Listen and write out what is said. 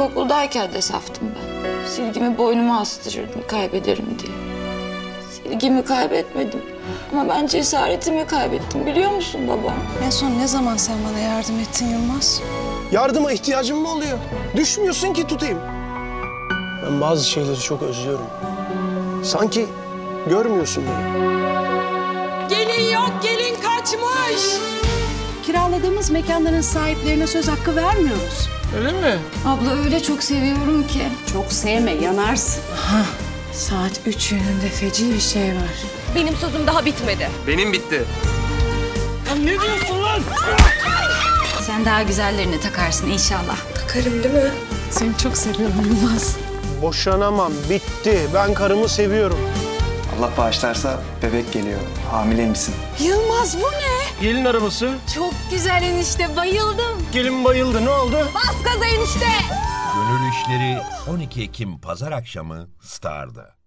İlkokuldayken de saftım ben. Silgimi boynuma astırırdım kaybederim diye. Silgimi kaybetmedim. Ama ben cesaretimi kaybettim biliyor musun baba? En son ne zaman sen bana yardım ettin Yılmaz? Yardıma ihtiyacın mı oluyor? Düşmüyorsun ki tutayım. Ben bazı şeyleri çok özlüyorum. Sanki görmüyorsun beni. Kiraladığımız mekanların sahiplerine söz hakkı vermiyoruz. Öyle mi? Abla öyle çok seviyorum ki. Çok sevme, yanarsın. Saat üç yönünde feci bir şey var. Benim sözüm daha bitmedi. Benim bitti. Ne diyorsun lan? Sen daha güzellerini takarsın inşallah. Seni çok seviyorum Yılmaz. Boşanamam. Bitti. Ben karımı seviyorum. Allah bağışlarsa bebek geliyor. Hamileymişsin. Yılmaz bu ne? Gelin arabası. Çok güzel enişte, bayıldım. Gelin bayıldı. Ne oldu? Bas gaza enişte. Gönül İşleri 12 Ekim Pazar akşamı Star'da.